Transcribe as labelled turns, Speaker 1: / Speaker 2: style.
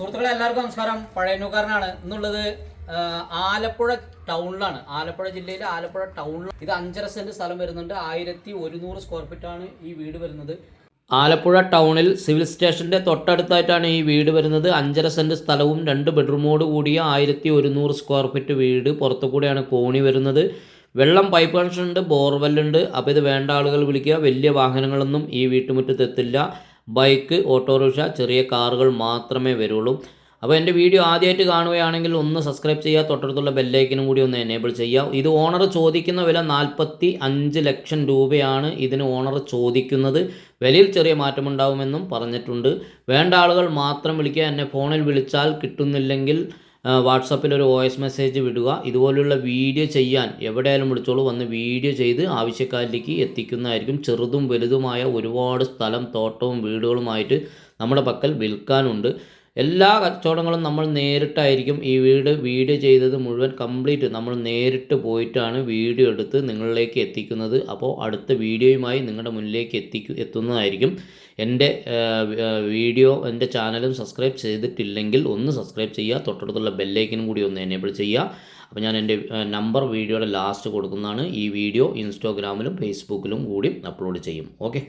Speaker 1: സുഹൃത്തുക്കളെ എല്ലാവർക്കും നമസ്കാരം. പഴയനൂക്കാരനാണ് എന്നുള്ളത് ആലപ്പുഴ ടൗണിലാണ്. ആലപ്പുഴ ജില്ലയിലെ ആലപ്പുഴ ടൗണിൽ ഇത് അഞ്ചര സെന്റ് സ്ഥലം വരുന്നുണ്ട്. ആയിരത്തി ഒരുന്നൂറ് സ്ക്വയർ ഫീറ്റ് ആണ് ഈ വീട് വരുന്നത്. ആലപ്പുഴ ടൗണിൽ സിവിൽ സ്റ്റേഷന്റെ തൊട്ടടുത്തായിട്ടാണ് ഈ വീട് വരുന്നത്. അഞ്ചര സെന്റ് സ്ഥലവും രണ്ട് ബെഡ്റൂമോട് കൂടിയ ആയിരത്തി ഒരുന്നൂറ് സ്ക്വയർ ഫീറ്റ് വീട് പുറത്തു കൂടെയാണ് കോണി വരുന്നത്. വെള്ളം പൈപ്പ് കണക്ഷൻ ഉണ്ട് ബോർവെല്ലുണ്ട് അപ്പോൾ ഇത് വേണ്ട ആളുകൾ വിളിക്കുക. വലിയ വാഹനങ്ങളൊന്നും ഈ വീട്ടുമുറ്റത്ത് എത്തില്ല. ബൈക്ക് ഓട്ടോറിക്ഷ ചെറിയ കാറുകൾ മാത്രമേ വരുള്ളൂ. അപ്പോൾ എന്റെ വീഡിയോ ആദ്യമായിട്ട് കാണുകയാണെങ്കിൽ ഒന്ന് സബ്സ്ക്രൈബ് ചെയ്യുക തൊട്ടടുത്തുള്ള ബെല്ലൈക്കനും കൂടി ഒന്ന് എനേബിൾ ചെയ്യുക. ഇത് ഓണർ ചോദിക്കുന്ന വില നാൽപ്പത്തി അഞ്ച് ലക്ഷം രൂപയാണ് ഇതിന് ഓണർ ചോദിക്കുന്നത്. വിലയിൽ ചെറിയ മാറ്റമുണ്ടാവുമെന്നും പറഞ്ഞിട്ടുണ്ട്. വേണ്ട ആളുകൾ മാത്രം വിളിക്കുക എന്നെ ഫോണിൽ വിളിച്ചാൽ കിട്ടുന്നില്ലെങ്കിൽ വാട്സപ്പിൽ ഒരു വോയിസ് മെസ്സേജ് വിടുക. ഇതുപോലുള്ള വീഡിയോ ചെയ്യാൻ എവിടെയായാലും വിളിച്ചോളൂ. വന്ന് വീഡിയോ ചെയ്ത് ആവശ്യക്കാരിലേക്ക് എത്തിക്കുന്നതായിരിക്കും. ചെറുതും വലുതുമായ ഒരുപാട് സ്ഥലം തോട്ടവും വീടുകളുമായിട്ട് നമ്മുടെ പക്കൽ വിൽക്കാനുണ്ട്. എല്ലാ കച്ചവടങ്ങളും നമ്മൾ നേരിട്ടായിരിക്കും ഈ വീട് വീഡിയോ ചെയ്തത് മുഴുവൻ കംപ്ലീറ്റ് നമ്മൾ നേരിട്ട് പോയിട്ടാണ് വീഡിയോ എടുത്ത് നിങ്ങളിലേക്ക് എത്തിക്കുന്നത്. അപ്പോൾ അടുത്ത വീഡിയോയുമായി നിങ്ങളുടെ മുന്നിലേക്ക് എത്തിക്കു എത്തുന്നതായിരിക്കും. എന്റെ വീഡിയോ എന്റെ ചാനലും സബ്സ്ക്രൈബ് ചെയ്തിട്ടില്ലെങ്കിൽ ഒന്ന് സബ്സ്ക്രൈബ് ചെയ്യുക. തൊട്ടടുത്തുള്ള ബെല്ലൈക്കനും കൂടി ഒന്ന് എനേബിൾ ചെയ്യുക. അപ്പോൾ ഞാൻ എന്റെ നമ്പർ വീഡിയോയുടെ ലാസ്റ്റ് കൊടുക്കുന്നതാണ്. ഈ വീഡിയോ ഇൻസ്റ്റാഗ്രാമിലും ഫേസ്ബുക്കിലും കൂടി അപ്ലോഡ് ചെയ്യും. ഓക്കെ.